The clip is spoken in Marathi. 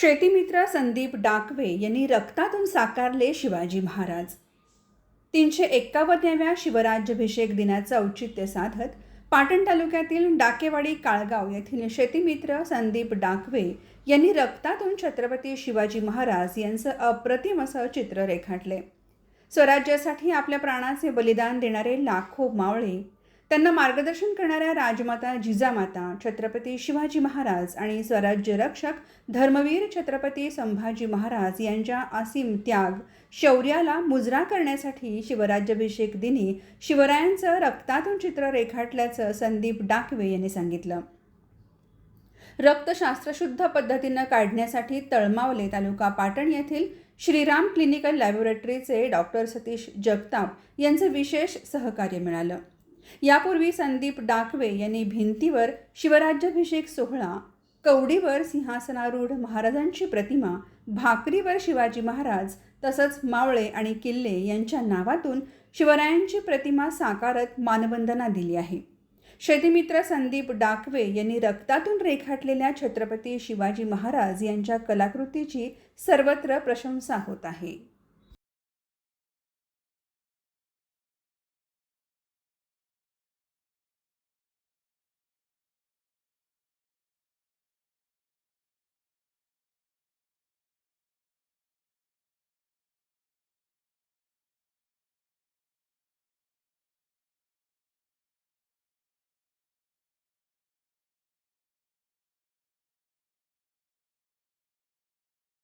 शेतीमित्र संदीप डाकवे यांनी रक्तातून साकारले शिवाजी महाराज. तीनशे एक्कावन्नाव्या शिवराज्याभिषेक दिनाचं औचित्य साधत पाटण तालुक्यातील डाकेवाडी काळगाव येथील शेतीमित्र संदीप डाकवे यांनी रक्तातून छत्रपती शिवाजी महाराज यांचं अप्रतिम असं चित्र रेखाटले. स्वराज्यासाठी आपल्या प्राणाचे बलिदान देणारे लाखो मावळे त्यांना मार्गदर्शन करणाऱ्या राजमाता जिजामाता छत्रपती शिवाजी महाराज आणि स्वराज्य रक्षक धर्मवीर छत्रपती संभाजी महाराज यांच्या असीम त्याग शौर्याला मुजरा करण्यासाठी शिवराज्याभिषेक दिनी शिवरायांचं रक्तातून चित्र रेखाटल्याचं संदीप डाकवे यांनी सांगितलं. रक्तशास्त्रशुद्ध पद्धतीनं काढण्यासाठी तळमावले तालुका पाटण येथील श्रीराम क्लिनिकल लॅबोरेटरीचे डॉक्टर सतीश जगताप यांचं विशेष सहकार्य मिळालं. यापूर्वी संदीप डाकवे यांनी भिंतीवर शिवराज्याभिषेक सोहळा कवडीवर सिंहासनारूढ महाराजांची प्रतिमा भाकरीवर शिवाजी महाराज तसंच मावळे आणि किल्ले यांच्या नावातून शिवरायांची प्रतिमा साकारत मानवंदना दिली आहे. शेतीमित्र संदीप डाकवे यांनी रक्तातून रेखाटलेल्या छत्रपती शिवाजी महाराज यांच्या कलाकृतीची सर्वत्र प्रशंसा होत आहे.